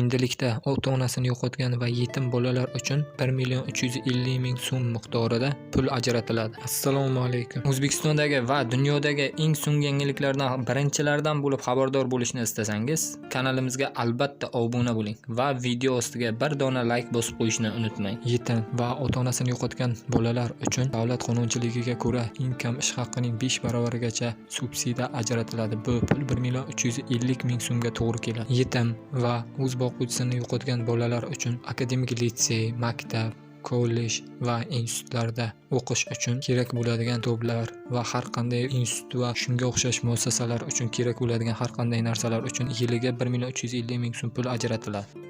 endilikda ota-onasini yo'qotgan va yetim bolalar uchun 1 million 350 ming so'm miqdorida pul ajratiladi. Assalomu alaykum. O'zbekistondagi va dunyodagi eng so'nggi yangiliklardan birinchilardan bo'lib xabardor bo'lishni istasangiz, kanalimizga albatta obuna bo'ling va video ostiga bir dona like bosib qo'yishni unutmang. Yetim va ota-onasini yo'qotgan bolalar uchun davlat qonunchiligiga ko'ra eng kam ish haqining 5 baravarigacha subsidiya ajratiladi. Bu pul 1 million 350 ming so'mga to'g'ri keladi. Yetim va o'z boquvchisini yo'qotgan bolalar uchun akademik litsey, maktab, kollej va institutlarda o'qish uchun kerak bo'ladigan to'plar va har qanday institut va shunga o'xshash muassasalar uchun kerak bo'ladigan har qanday narsalar uchun yiliga 1 million 350 ming so'm pul ajratiladi.